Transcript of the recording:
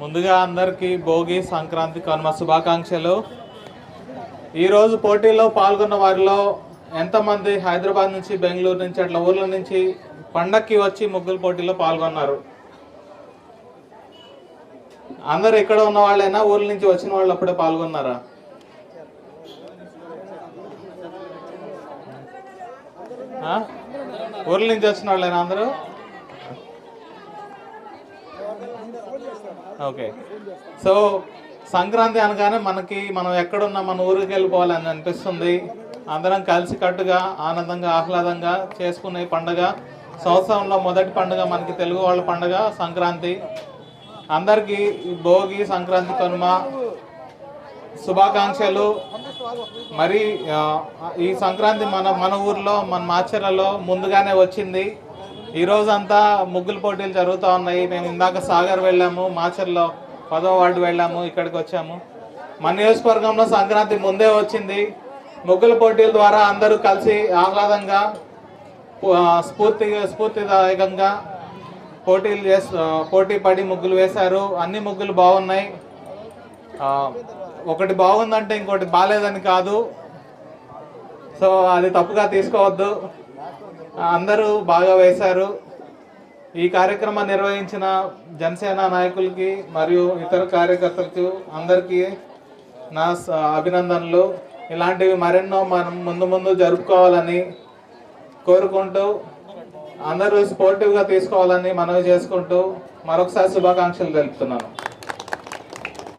ముందుగా అందరికీ భోగి సంక్రాంతి కనుమ శుభాకాంక్షలు. ఈరోజు పోటీలో పాల్గొన్న వారిలో ఎంతమంది హైదరాబాద్ నుంచి బెంగళూరు నుంచి అట్లా ఊర్ల నుంచి పండక్కి వచ్చి ముగ్గుల పోటీలో పాల్గొన్నారు? అందరు ఇక్కడ ఉన్న వాళ్ళైనా ఊర్ల నుంచి వచ్చిన వాళ్ళు అప్పుడే పాల్గొన్నారా? ఊర్ల నుంచి వచ్చిన వాళ్ళైనా అందరూ? ఓకే. సో సంక్రాంతి అనగానే మనకి మనం ఎక్కడున్నా మన ఊరికి వెళ్ళిపోవాలని అనిపిస్తుంది. అందరం కలిసికట్టుగా ఆనందంగా ఆహ్లాదంగా చేసుకునే పండుగ. సంవత్సరంలో మొదటి పండుగ మనకి తెలుగు వాళ్ళ పండుగ సంక్రాంతి. అందరికీ భోగి సంక్రాంతి కనుమ శుభాకాంక్షలు. మరి ఈ సంక్రాంతి మన మన ఊర్లో మన మాచర్లలో ముందుగానే వచ్చింది. ఈ రోజంతా ముగ్గుల పోటీలు జరుగుతూ ఉన్నాయి. మేము ఇందాక సాగర్ వెళ్ళాము మాచర్లో పదో వార్డు వెళ్ళాము ఇక్కడికి వచ్చాము. మన నియోజకవర్గంలో సంక్రాంతి ముందే వచ్చింది. ముగ్గుల పోటీల ద్వారా అందరూ కలిసి ఆహ్లాదంగా స్ఫూర్తి స్ఫూర్తిగా స్ఫూర్తిదాయకంగా పోటీలు చేసి పోటీ పడి ముగ్గులు వేశారు. అన్ని ముగ్గులు బాగున్నాయి. ఒకటి బాగుందంటే ఇంకోటి బాగాలేదని కాదు. సో అది తప్పుగా తీసుకోవద్దు. అందరూ బాగా వేశారు. ఈ కార్యక్రమం నిర్వహించిన జనసేన నాయకులకి మరియు ఇతర కార్యకర్తలకు అందరికీ నా స- అభినందనలు. ఇలాంటివి మరెన్నో మనం ముందు ముందు జరుపుకోవాలని కోరుకుంటూ అందరూ స్పోర్టివ్గా తీసుకోవాలని మనవి చేసుకుంటూ మరొకసారి శుభాకాంక్షలు తెలుపుతున్నాను.